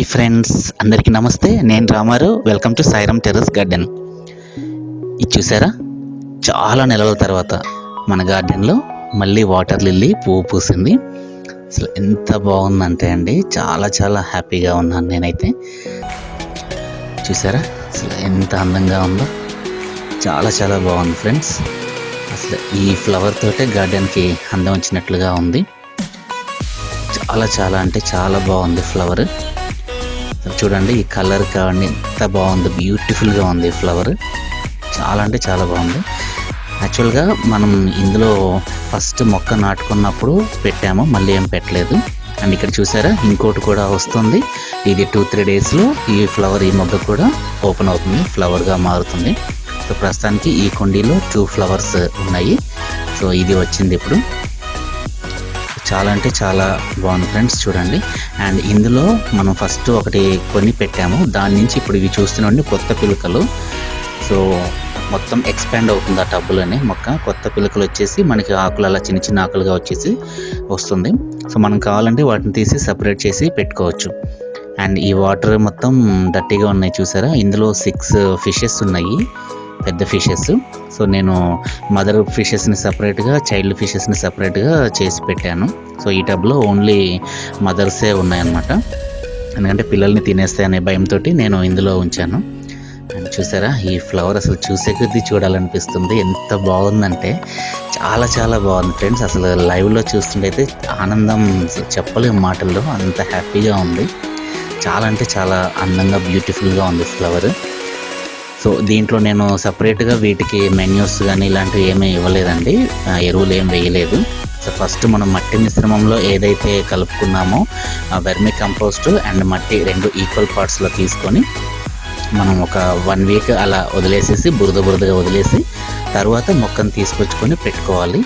Hi friends అందరికీ నమస్తే. నేను Ramaru welcome to Sairam terrace garden. ఇది చూసారా? చాలా నెలల తర్వాత మన గార్డెన్లో మళ్ళీ వాటర్ లిల్లీ పువ్వు పూసింది. అసలు ఎంత బాగుందంటే అండి చాలా చాలా హ్యాపీగా ఉన్నాను నేనైతే. చూసారా? అసలు ఎంత అందంగా ఉందో. చాలా చాలా బాగుంది ఫ్రెండ్స్. అసలు ఈ ఫ్లవర్ తోటే గార్డెన్కి అందం వచ్చినట్లుగా ఉంది. చాలా చాలా అంటే చాలా బాగుంది ఫ్లవర్. చూడండి ఈ కలర్ కావండి ఎంత బాగుంది బ్యూటిఫుల్గా ఉంది ఈ ఫ్లవర్. చాలా అంటే చాలా బాగుంది. యాక్చువల్గా మనం ఇందులో ఫస్ట్ మొక్క నాటుకున్నప్పుడు పెట్టాము మళ్ళీ ఏం పెట్టలేదు. అండ్ ఇక్కడ చూసారా ఇంకోటి కూడా వస్తుంది. ఇది టూ త్రీ డేస్లో ఈ ఫ్లవర్ ఈ మొగ్గ కూడా ఓపెన్ అవుతుంది ఫ్లవర్గా మారుతుంది. సో ప్రస్తుతానికి ఈ కుండీలో టూ ఫ్లవర్స్ ఉన్నాయి. సో ఇది వచ్చింది ఇప్పుడు. చాలా అంటే చాలా బాగుంది ఫ్రెండ్స్ చూడండి. అండ్ ఇందులో మనం ఫస్ట్ ఒకటి కొన్ని పెట్టాము. దాని నుంచి ఇప్పుడు ఇవి చూస్తున్నాండి కొత్త పిలుకలు. సో మొత్తం ఎక్స్పాండ్ అవుతుంది ఆ టబ్బులోనే మొక్క. కొత్త పిలుకలు వచ్చేసి మనకి ఆకులు అలా చిన్న చిన్న ఆకులుగా వచ్చేసి వస్తుంది. సో మనం కావాలంటే వాటిని తీసి సపరేట్ చేసి పెట్టుకోవచ్చు. అండ్ ఈ వాటర్ మొత్తం డట్టిగా ఉన్నాయి చూసారా? ఇందులో సిక్స్ ఫిషెస్ ఉన్నాయి. పెద్ద ఫిషెస్. సో నేను మదర్ ఫిషెస్ని సపరేట్గా చైల్డ్ ఫిషెస్ని సపరేట్గా చేసి పెట్టాను. సో ఈ టబ్లో ఓన్లీ మదర్సే ఉన్నాయన్నమాట. ఎందుకంటే పిల్లల్ని తినేస్తాయనే భయంతో నేను ఇందులో ఉంచాను. చూసారా ఈ ఫ్లవర్ అసలు చూసే కొద్దీ చూడాలనిపిస్తుంది. ఎంత బాగుందంటే చాలా చాలా బాగుంది ఫ్రెండ్స్. అసలు లైవ్లో చూస్తుంటే ఆనందం చెప్పలేం మాటల్లో. అంత హ్యాపీగా ఉంది. చాలా అంటే చాలా అందంగా బ్యూటిఫుల్గా ఉంది ఫ్లవర్. సో దీంట్లో నేను సపరేట్గా వీటికి మెన్యూస్ కానీ ఇలాంటివి ఏమీ ఇవ్వలేదండి. ఆ, ఎరువులు ఏం వేయలేదు. సో ఫస్ట్ మనం మట్టి మిశ్రమంలో ఏదైతే కలుపుకున్నామో వెర్మి కంపోస్ట్ అండ్ మట్టి రెండు ఈక్వల్ పార్ట్స్లో తీసుకొని మనం ఒక వన్ వీక్ అలా వదిలేసేసి బురద బురదగా వదిలేసి తర్వాత మొక్కను తీసుకొచ్చుకొని పెట్టుకోవాలి.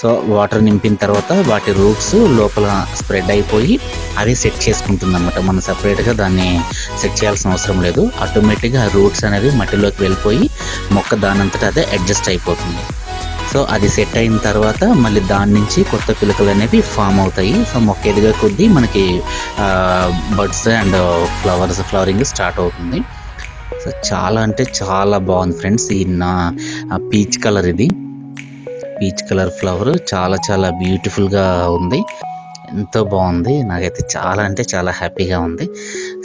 సో వాటర్ నింపిన తర్వాత వాటి రూట్స్ లోపల స్ప్రెడ్ అయిపోయి అవి సెట్ చేసుకుంటుంది అనమాట మనం సపరేట్గా దాన్ని సెట్ చేయాల్సిన అవసరం లేదు. ఆటోమేటిక్గా ఆ రూట్స్ అనేవి మట్టిలోకి వెళ్ళిపోయి మొక్క దానంతటా అదే అడ్జస్ట్ అయిపోతుంది. సో అది సెట్ అయిన తర్వాత మళ్ళీ దాని నుంచి కొత్త పిలకలు అనేవి ఫామ్ అవుతాయి. సో మొక్క ఎదిగే కొద్దీ మనకి birds and flowers flowering start అవుతుంది. సో చాలా అంటే చాలా బాగుంది ఫ్రెండ్స్. ఈ నా పీచ్ కలర్ ఇది. పీచ్ కలర్ ఫ్లవర్ చాలా చాలా బ్యూటిఫుల్గా ఉంది. ఎంతో బాగుంది. నాకైతే చాలా అంటే చాలా హ్యాపీగా ఉంది.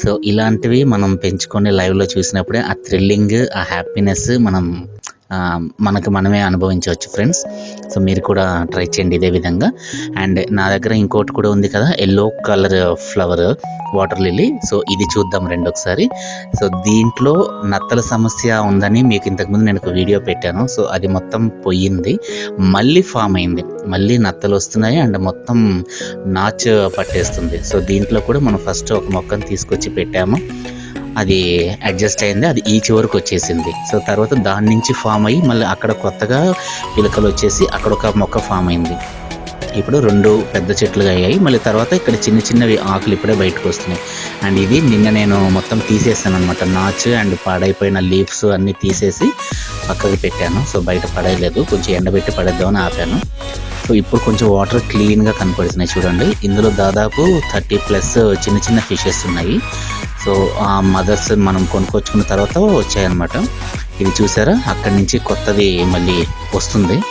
సో ఇలాంటివి మనం పెంచుకొని లైవ్లో చూసినప్పుడే ఆ థ్రిల్లింగ్ ఆ హ్యాపీనెస్ మనం మనకు మనమే అనుభవించవచ్చు ఫ్రెండ్స్ సో మీరు కూడా ట్రై చేయండి ఇదే విధంగా. అండ్ నా దగ్గర ఇంకోటి కూడా ఉంది కదా yellow colour flower water lily so ఇది చూద్దాం రెండు ఒకసారి. సో దీంట్లో నత్తల సమస్య ఉందని మీకు ఇంతకుముందు నేను ఒక వీడియో పెట్టాను. సో అది మొత్తం పోయింది. మళ్ళీ ఫామ్ అయింది. మళ్ళీ నత్తలు వస్తున్నాయి అండ్ మొత్తం నాచ్ పట్టేస్తుంది. సో దీంట్లో కూడా మనం ఫస్ట్ ఒక మొక్కను తీసుకొచ్చి పెట్టాము. అది అడ్జస్ట్ అయింది అది ఈ చివరికి వచ్చేసింది. సో తర్వాత దాని నుంచి ఫామ్ అయ్యి మళ్ళీ అక్కడ కొత్తగా పిలకలు వచ్చేసి అక్కడ ఒక మొక్క ఫామ్ అయింది. ఇప్పుడు రెండు పెద్ద చెట్లుగా అయ్యాయి. మళ్ళీ తర్వాత ఇక్కడ చిన్న చిన్నవి ఆకులు ఇప్పుడే బయటకు వస్తున్నాయి. అండ్ ఇది నిన్న నేను మొత్తం తీసేసాను అనమాట నాచ్ అండ్ పాడైపోయిన లీవ్స్ అన్నీ తీసేసి పక్కకి పెట్టాను. సో బయట పడేయలేదు. కొంచెం ఎండబెట్టి పడేద్దామని ఆపాను. సో ఇప్పుడు కొంచెం వాటర్ క్లీన్గా కనపడుతున్నాయి చూడండి. ఇందులో దాదాపు థర్టీ ప్లస్ చిన్న చిన్న ఫిషెస్ ఉన్నాయి. సో ఆ మదర్స్ మనం కొనుక్కొచ్చుకున్న తర్వాత వచ్చాయన్నమాట. ఇది చూసారా? అక్కడి నుంచి కొత్తది మళ్ళీ వస్తుంది.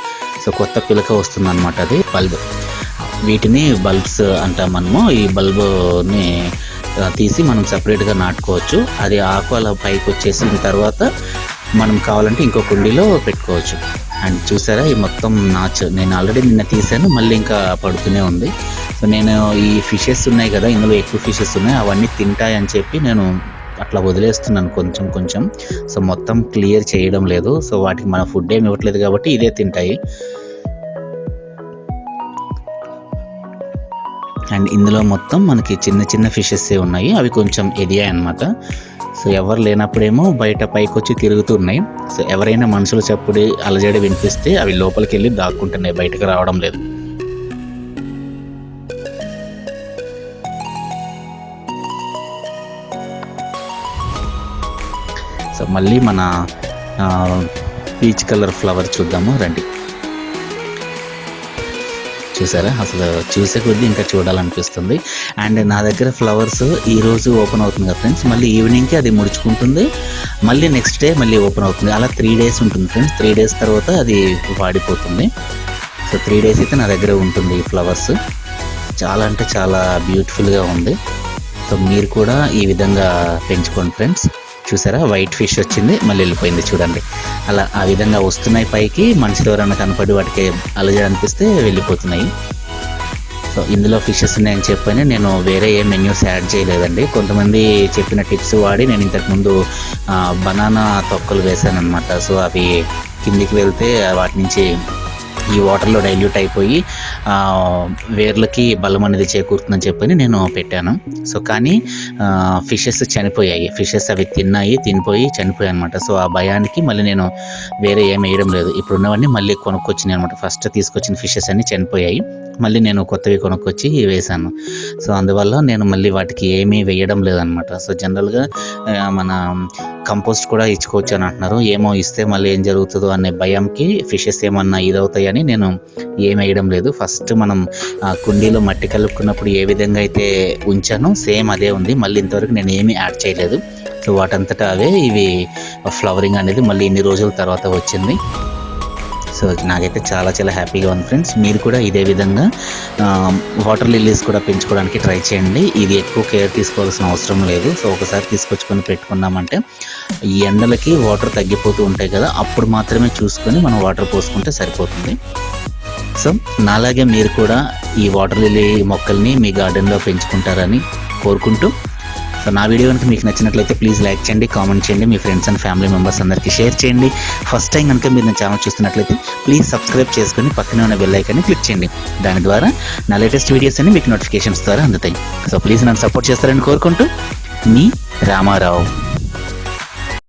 సో కొత్త పిలక వస్తుంది అనమాట అది బల్బ్. వీటిని బల్బ్స్ అంటాం మనము. ఈ బల్బుని తీసి మనం సపరేట్గా నాటుకోవచ్చు. అది ఆకు అలా పైకి వచ్చేసిన తర్వాత మనం కావాలంటే ఇంకో కుండీలో పెట్టుకోవచ్చు. అండ్ చూసారా ఈ మొత్తం నాచ్. నేను ఆల్రెడీ నిన్న తీసాను మళ్ళీ ఇంకా పడుతూనే ఉంది. సో నేను ఈ ఫిషెస్ ఉన్నాయి కదా ఇందులో ఎక్కువ ఫిషెస్ ఉన్నాయి అవన్నీ తింటాయని చెప్పి నేను అట్లా వదిలేస్తున్నాను కొంచెం కొంచెం. సో మొత్తం క్లియర్ చేయడం లేదు. సో వాటికి మన ఫుడ్ ఏమి ఇవ్వట్లేదు కాబట్టి ఇదే తింటాయి. అండ్ ఇందులో మొత్తం మనకి చిన్న చిన్న ఫిషెస్ ఉన్నాయి. అవి కొంచెం ఎదిగాయి అన్నమాట. సో ఎవరు లేనప్పుడేమో బయట పైకి వచ్చి తిరుగుతున్నాయి సో ఎవరైనా మనుషులు చప్పుడు అలజడి వినిపిస్తే అవి లోపలికి వెళ్ళి దాక్కుంటున్నాయి బయటకు రావడం లేదు. సో మళ్ళీ మన పీచ్ కలర్ ఫ్లవర్ చూద్దాము రండి. చూసారా? అసలు చూసే కొద్దీ ఇంకా చూడాలనిపిస్తుంది. అండ్ నా దగ్గర ఫ్లవర్స్ ఈ రోజు ఓపెన్ అవుతుంది కదా ఫ్రెండ్స్ మళ్ళీ ఈవినింగ్కి అది ముడుచుకుంటుంది. మళ్ళీ నెక్స్ట్ డే మళ్ళీ ఓపెన్ అవుతుంది. అలా త్రీ డేస్ ఉంటుంది ఫ్రెండ్స్. త్రీ డేస్ తర్వాత అది వాడిపోతుంది. సో త్రీ డేస్ అయితే నా దగ్గర ఉంటుంది ఈ ఫ్లవర్స్ చాలా అంటే చాలా బ్యూటిఫుల్గా ఉంది. సో మీరు కూడా ఈ విధంగా పెంచుకోండి ఫ్రెండ్స్. చూసారా? వైట్ ఫిష్ వచ్చింది మళ్ళీ వెళ్ళిపోయింది చూడండి. అలా ఆ విధంగా వస్తున్నాయి పైకి మనుషులు ఎవరైనా కనపడి వాటికి అలజడి అనిపిస్తే వెళ్ళిపోతున్నాయి. సో ఇందులో ఫిషెస్ ఉన్నాయని చెప్పని. నేను వేరే ఏ మెన్యూస్ యాడ్ చేయలేదండి. కొంతమంది చెప్పిన టిప్స్ వాడి నేను ఇంతకుముందు బనానా తొక్కలు వేశాను అనమాట సో అవి కిందికి వెళ్తే వాటి నుంచి ఈ వాటర్లో డైల్యూట్ అయిపోయి వేర్లకి బలం అనేది చేకూరుతుందని చెప్పని నేను పెట్టాను. సో కానీ ఫిషెస్ చనిపోయాయి. ఫిషెస్ అవి తిన్నాయి తినిపోయి చనిపోయాయి అనమాట సో ఆ భయానికి మళ్ళీ నేను వేరే ఏం వేయడం లేదు. ఇప్పుడు ఉన్నవన్నీ మళ్ళీ కొనుక్కొచ్చినాయి అనమాట ఫస్ట్ తీసుకొచ్చిన ఫిషెస్ అన్ని చనిపోయాయి. మళ్ళీ నేను కొత్తవి కొనుక్కొచ్చి వేశాను. సో అందువల్ల నేను మళ్ళీ వాటికి ఏమీ వేయడం లేదనమాట సో జనరల్గా మన కంపోస్ట్ కూడా ఇచ్చుకోవచ్చు అని అంటున్నారు. ఏమో ఇస్తే మళ్ళీ ఏం జరుగుతుందో అనే భయంకి ఫిషెస్ ఏమన్నా ఇదవుతాయని నేను ఏం వేయడం లేదు. ఫస్ట్ మనం ఆ, కుండీలో మట్టి కలుపుకున్నప్పుడు ఏ విధంగా అయితే ఉంచానో సేమ్ అదే ఉంది. మళ్ళీ ఇంతవరకు నేను ఏమీ యాడ్ చేయలేదు. సో వాటంతటా అవే ఇవి ఫ్లవరింగ్ అనేది మళ్ళీ ఇన్ని రోజుల తర్వాత వచ్చింది. సో నాకైతే చాలా చాలా హ్యాపీగా ఉంది ఫ్రెండ్స్. మీరు కూడా ఇదే విధంగా వాటర్ లిల్లీస్ కూడా పెంచుకోవడానికి ట్రై చేయండి. ఇది ఎక్కువ కేర్ తీసుకోవాల్సిన అవసరం లేదు. సో ఒకసారి తీసుకొచ్చుకొని పెట్టుకున్నామంటే ఈ ఎండలకి వాటర్ తగ్గిపోతూ ఉంటాయి కదా అప్పుడు మాత్రమే చూసుకొని మనం వాటర్ పోసుకుంటే సరిపోతుంది. సో నాలాగే మీరు కూడా ఈ వాటర్ లిల్లీ మొక్కల్ని మీ గార్డెన్లో పెంచుకుంటారని కోరుకుంటూ సో నా వీడియో కనుక మీకు నచ్చినట్లయితే ప్లీజ్ లైక్ చేయండి కామెంట్ చేయండి మీ ఫ్రెండ్స్ అండ్ ఫ్యామిలీ మెంబర్స్ అందరికీ షేర్ చేయండి. ఫస్ట్ టైం కనుక మీరు నా ఛానల్ చూస్తున్నట్లయితే ప్లీజ్ సబ్స్క్రైబ్ చేసుకుని పక్కనే ఉన్న బెల్ ఐకాన్ని క్లిక్ చేయండి. దాని ద్వారా నా లేటెస్ట్ వీడియోస్ అన్ని మీకు నోటిఫికేషన్స్ ద్వారా అందుతాయి. సో ప్లీజ్ నన్ను సపోర్ట్ చేస్తారని కోరుకుంటూ మీ రామారావు.